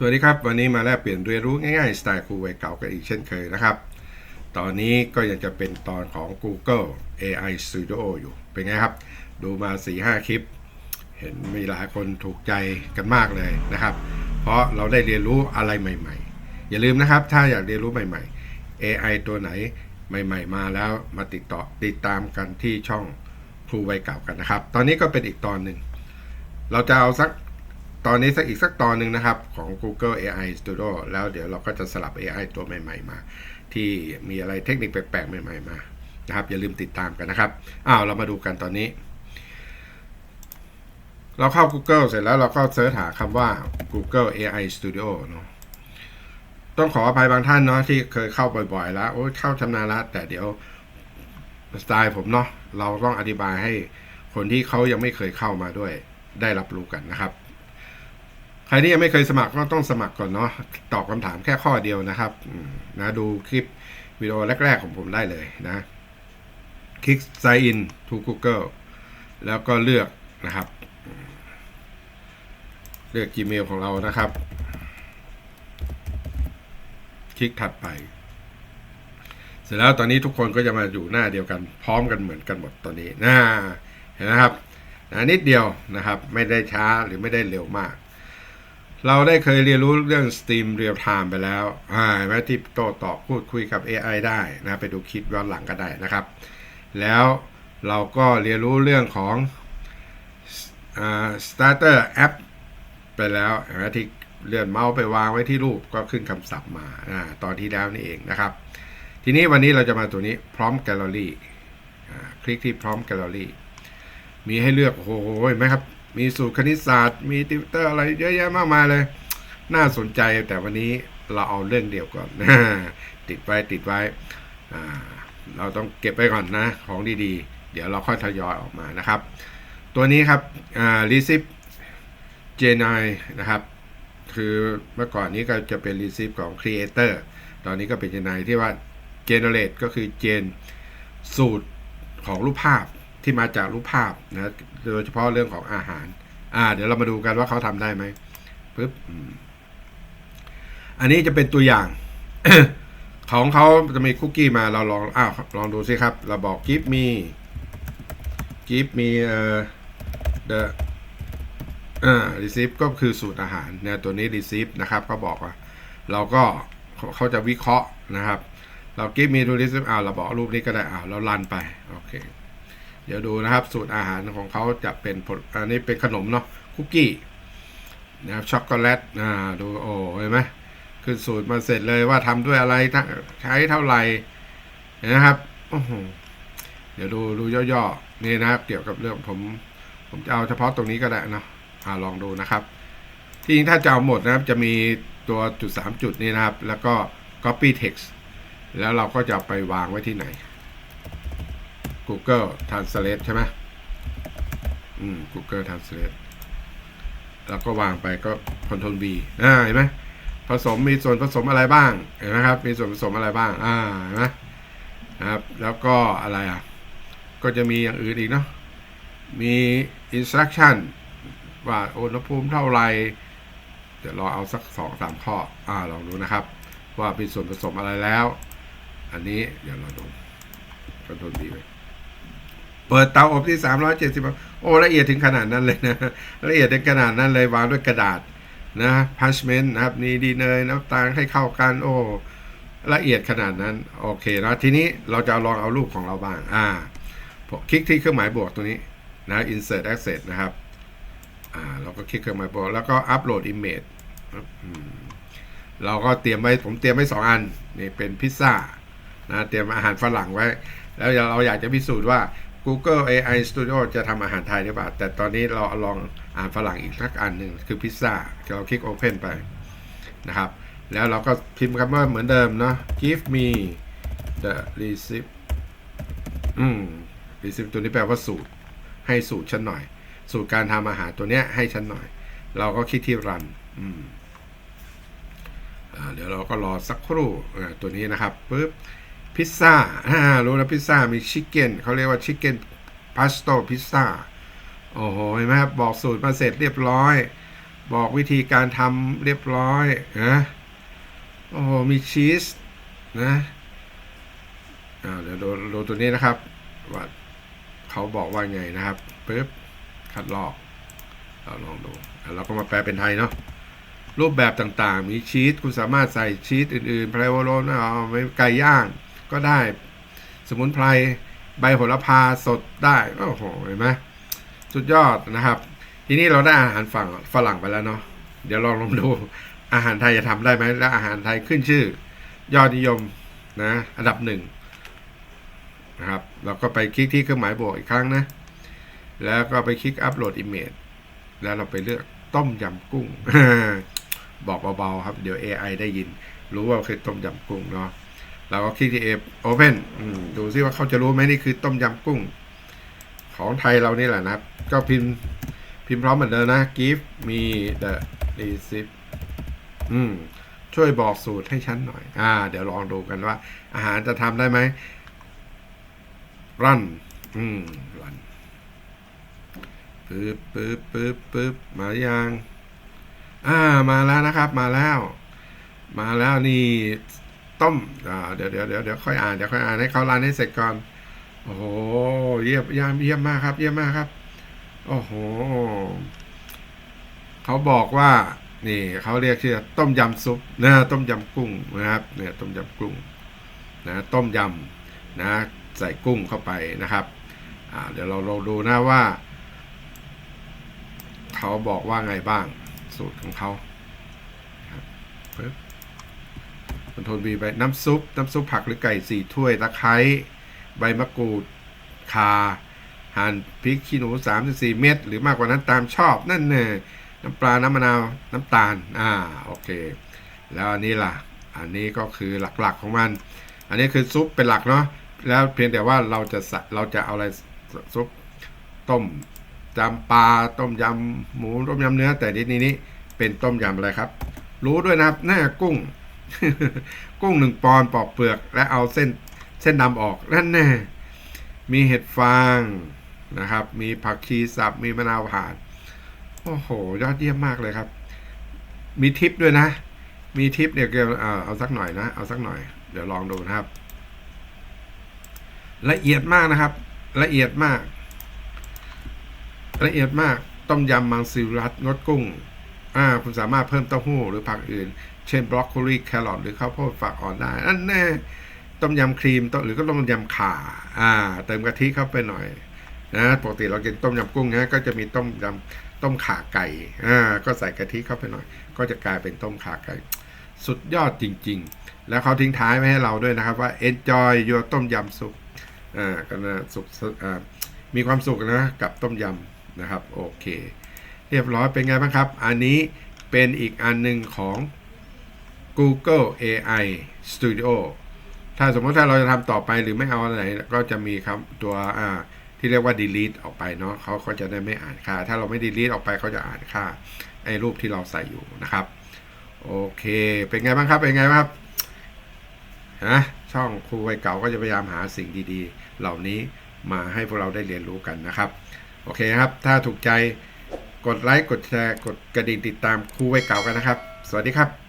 สวัสดีครับ วันนี้มาแลกเปลี่ยนเรียนรู้ง่ายๆ สไตล์ครูวัยเก่ากันอีกเช่นเคยนะครับ ตอนนี้ก็ยังจะเป็นตอนของ Google AI Studio อยู่ เป็นไงครับ ดูมา 4-5 คลิป เห็นมีหลายคนถูกใจกันมากเลยนะครับ เพราะเราได้เรียนรู้อะไรใหม่ๆ อย่าลืมนะครับ ถ้าอยากเรียนรู้ใหม่ๆ AI ตัวไหนใหม่ ๆ มาแล้วมาติดต่อติดตามกันที่ช่องครูวัยเก่ากันนะครับ ตอนนี้ก็เป็นอีกตอนหนึ่งเราจะเอาสัก ตอนนี้สักอีกสักตอนหนึ่งนะครับ ของ Google AI Studio แล้วเดี๋ยวเราก็จะสลับ AI ตัวใหม่ ๆ มา ที่มีอะไรเทคนิคแปลกๆ ใหม่ ๆ มานะครับ อย่าลืมติดตามกันนะครับอ้าวเรามาดูกันตอนนี้ เราเข้า Google เสร็จแล้วเราก็เสิร์ชหาคำว่า Google AI Studio เนาะต้องขออภัยบางท่านเนาะที่เคยเข้าบ่อยๆ แล้วโอ้ยเข้าชำนาญแล้วแต่เดี๋ยวสไตล์ผมเนาะเราต้องอธิบายให้คนที่เขายังไม่เคยเข้ามาด้วยได้รับรู้กันนะครับ ใครที่ยังไม่เคยสมัครก็ต้องสมัครก่อนเนาะตอบคำถามแค่ข้อเดียวนะครับนะดูคลิปวิดีโอแรก ๆ ของผมได้เลยนะ คลิก sign in to Google แล้วก็เลือกนะครับ เลือก Gmail ของเรานะครับ คลิกถัดไป เสร็จแล้วตอนนี้ทุกคนก็จะมาอยู่หน้าเดียวกัน พร้อมกันเหมือนกันหมดตอนนี้นะเห็นไหมครับนะนิดเดียวนะครับ ไม่ได้ช้าหรือไม่ได้เร็วมาก เราได้เคยเรียนรู้เรื่อง Steam Real Time ไปแล้วอ่าไหมที่โต้ตอบพูดคุยกับ AI ได้นะ ไปดูคลิปย้อนหลังก็ได้นะครับ แล้วเราก็เรียนรู้เรื่องของอ่า Starter App ไปแล้วเห็นไหมที่เลื่อนเมาส์ไปวางไว้ที่รูปก็ขึ้นคำศัพท์มาอ่าตอนที่แล้วนี่เองนะครับ ทีนี้วันนี้เราจะมาตัวนี้พร้อมแกลเลอรี่คลิกที่พร้อมแกลเลอรี่มีให้เลือกโอ้โหเห็นไหมครับ มีสูตรคณิตศาสตร์ มีติวเตอร์อะไรเยอะแยะมากมายเลย น่าสนใจแต่วันนี้เราเอาเรื่องเดียวก่อนติดไว้ติดไว้เราต้องเก็บไว้ก่อนนะ ของดีๆ เดี๋ยวเราค่อยทยอยออกมานะครับ ตัวนี้ครับอ่า receive Gen9 นะครับ คือเมื่อก่อนนี้ก็จะเป็น receive ของ creator ตอนนี้ก็เป็น Gen9 ที่ว่า generate ก็คือ gen สูตรของรูปภาพที่มาจากรูปภาพนะ โดยเฉพาะเรื่องของอาหาร อ่า เดี๋ยวเรามาดูกันว่าเขาทำได้ไหมปึ๊บอันนี้จะเป็นตัวอย่าง ของเขาจะมีคุกกี้มาเราลองอ้าวลองดูสิครับ เราบอก give me give me เอ่อ the อ่า receive ก็คือสูตรอาหารเนะตัวนี้ receive นะครับ ก็บอกว่า เราก็เขาจะวิเคราะห์นะครับ เรา give me to receive อ่าวเราบอกรูปนี้ก็ได้อ่าวเรารันไป โอเค เดี๋ยวดูนะครับสูตรอาหารของเขาจะเป็นผลอันนี้เป็นขนมเนาะคุกกี้นะครับช็อกโกแลตอ่าดูโอ้เห็นไหมขึ้นสูตรมาเสร็จเลยว่าทำด้วยอะไรใช้เท่าไหร่นะครับเดี๋ยวดูดูย่อๆนี่นะครับ เกี่ยวกับเรื่องผม ผมจะเอาเฉพาะตรงนี้ก็ได้เนาะอ่าลองดูนะครับ ที่จริงถ้าจะเอาหมดนะครับจะมีตัวจุดสามจุดนี้นะครับ แล้วก็ copy text แล้วเราก็จะไปวางไว้ที่ไหน Google Translate ใช่ไหมอืม Google Translate แล้วก็วางไปก็ Ctrl V อ่าเห็นไหมผสมมีส่วนผสมอะไรบ้างเห็นไหมครับ มีส่วนผสมอะไรบ้าง อ่าเห็นไหมนะครับ แล้วก็อะไรอะ ก็จะมีอย่างอื่นอีกเนาะมี instruction ว่าอุณหภูมิเท่าไหร่เดี๋ยวเราเอาสักสองสามข้อ อ่าลองดูนะครับ ว่ามีส่วนผสมอะไรแล้ว อันนี้เดี๋ยวเราดู Ctrl V ไป เปิดเตาอบที่ 370 โอ้ละเอียดถึงขนาดนั้นเลยนะ ละเอียดถึงขนาดนั้นเลยวางด้วยกระดาษนะพัชเมนต์นะครับนี่ดีเนยน้ำตาลให้เข้ากันโอ้ละเอียดขนาดนั้น โอเคนะทีนี้เราจะลองเอารูปของเราบ้างอ่าคลิกที่เครื่องหมายบวกตรงนี้นะ insert access นะครับอ่าเราก็คลิกเครื่องหมายบวกแล้วก็ upload image เราก็เตรียมไว้ผมเตรียมไว้สองอันนี่เป็นพิซซ่านะเตรียมอาหารฝรั่งไว้ แล้วเราอยากจะพิสูจน์ว่า Google AI Studio จะทำอาหารไทยหรือเปล่า แต่ตอนนี้เราลองอ่านฝรั่งอีกสักอันหนึ่งคือพิซซ่าเราคลิก Open ไปนะครับ แล้วเราก็พิมพ์คำว่าเหมือนเดิมเนาะ give me the receipt อืม receipt ตัวนี้แปลว่าสูตร ให้สูตรฉันหน่อย สูตรการทำอาหารตัวเนี้ยให้ฉันหน่อย เราก็คลิกที่ run อืมอ่าเดี๋ยวเราก็รอสักครู่ตัวนี้นะครับปุ๊บ พิซซ่าอ่ารู้แล้วพิซซ่ามีชิคเก้นเขาเรียกว่าชิคเก้นพาสโต้พิซซ่าโอ้โหเห็นไหมครับบอกสูตรมาเสร็จเรียบร้อย บอกวิธีการทำเรียบร้อยนะโอ้โหมีชีสนะอ่าเดี๋ยวดูดูตัวนี้นะครับว่าเขาบอกว่าไงนะครับปึ๊บคัดลอกเราลองดูเราก็มาแปลเป็นไทยเนาะรูปแบบต่างๆ มีชีสคุณสามารถใส่ชีสอื่นๆไพรโวโรนเอาไก่ย่าง ก็ได้ สมุนไพรใบโหระพาสดได้โอ้โหเห็นไหมสุดยอดนะครับ ทีนี้เราได้อาหารฝั่งฝรั่งไปแล้วเนาะเดี๋ยวลองลองดูอาหารไทยจะทำได้ไหมและอาหารไทยขึ้นชื่อ ยอดนิยมนะอันดับหนึ่งนะครับเราก็ไปคลิกที่เครื่องหมายบวกอีกครั้งนะ แล้วก็ไปคลิกอัปโหลดอิมเมจแล้วเราไปเลือกต้มยำกุ้ง บอกเบาๆครับ เดี๋ยว AI ได้ยิน รู้ว่าคือต้มยำกุ้งเนาะ เราก็คลิกที่ Open อืมดูซิว่าเขาจะรู้ไหมนี่คือต้มยำกุ้ง ของไทยเรานี่แหละนะครับ ก็พิมพ์พิมพ์พร้อมเหมือนเดิมนะ give me the receipt อืมช่วยบอกสูตรให้ฉันหน่อย อ่า เดี๋ยวลองดูกันว่า อาหารจะทำได้ไหม run อืม run ปึ๊บปึ๊บปึ๊บปึ๊บมายังอ่า มาแล้วนะครับ มาแล้ว มาแล้วนี่ ต้มอ่าเดี๋ยวเดี๋ยวเดี๋ยวเดี๋ยวค่อยอ่านเดี๋ยวค่อยอ่านให้เขารันให้เสร็จก่อน โอ้โหเยี่ยมเยี่ยมเยี่ยมมากครับ เยี่ยมมากครับ โอ้โหเขาบอกว่านี่เขาเรียกชื่อต้มยำซุปนะต้มยำกุ้งนะครับเนี่ยต้มยำกุ้งนะต้มยำนะใส่กุ้งเข้าไปนะครับอ่าเดี๋ยวเราเราดูนะว่า เขาบอกว่าไงบ้างสูตรของเขาครับปึ๊บ นโทรลบีไปน้ำซุป น้ำซุปผักหรือไก่สี่ถ้วย ตะไคร้ ใบมะกรูดคาหั่นพริกขี้หนู3ามสี่เม็ดหรือมากกว่านั้นตามชอบ นั่นเน่น้ำปลา น้ำมะนาว น้ำตาล อ่า โอเค แล้วอันนี้ล่ะ อันนี้ก็คือหลักๆของมัน อันนี้คือซุปเป็นหลักเนาะ แล้วเพียงแต่ว่าเราจะเราจะเอาอะไรซุปต้มจำปลา ต้มยำหมู ต้มยำเนื้อ แต่ทีนี้นี้เป็นต้มยำอะไรครับ รู้ด้วยนะครับหน้ากุ้ง กุ้งหนึ่งปอนปอกเปลือก และเอาเส้นเส้นดำออกนั่นแน่มีเห็ดฟางนะครับ มีผักชีสับมีมะนาวผ่าน โอ้โห ยอดเยี่ยมมากเลยครับ มีทิปด้วยนะ มีทิปเนี่ยเกี่ยวเอเอาสักหน่อยนะ เอาสักหน่อย เดี๋ยวลองดูนะครับ ละเอียดมากนะครับ ละเอียดมาก ละเอียดมาก ต้มยำมังสวิรัตงดกุ้ง อ่าคุณสามารถเพิ่มเต้าหู้หรือผักอื่น เช่นบรอกโคลีแครอทหรือข้าวโพดฝักอ่อนได้อันแน่ต้มยำครีมต้มหรือก็ต้มยำข่าอ่า เติมกะทิเข้าไปหน่อยนะปกติเรากินต้มยำกุ้งนะก็จะมีต้มยำต้มข่าไก่อ่าก็ใส่กะทิเข้าไปหน่อย ก็จะกลายเป็นต้มข่าไก่ สุดยอดจริง ๆ แล้วเขาทิ้งท้ายไว้ให้เราด้วยนะครับว่า enjoy your ต้มยำซุปอ่าก็นะสุขอ่ามีความสุขนะกับต้มยำนะครับ โอเค เรียบร้อยเป็นไงบ้างครับ อันนี้เป็นอีกอันหนึ่งของ Google AI Studio ถ้าสมมติถ้าเราจะทำต่อไปหรือไม่เอาอะไรก็จะมีครับตัวที่เรียกว่า delete ออกไปเนาะเขาก็จะได้ไม่อ่านค่า ถ้าเราไม่ delete ออกไปเขาจะอ่านค่าไอ้รูปที่เราใส่อยู่นะครับ โอเค เป็นไงบ้างครับ เป็นไงบ้างครับฮะช่องครูวัยเก่าก็จะพยายามหาสิ่งดีๆ เหล่านี้มาให้พวกเราได้เรียนรู้กันนะครับ โอเคครับ ถ้าถูกใจ กดไลค์ กดแชร์ กดกระดิ่งติดตามครูวัยเก่ากันนะครับ สวัสดีครับ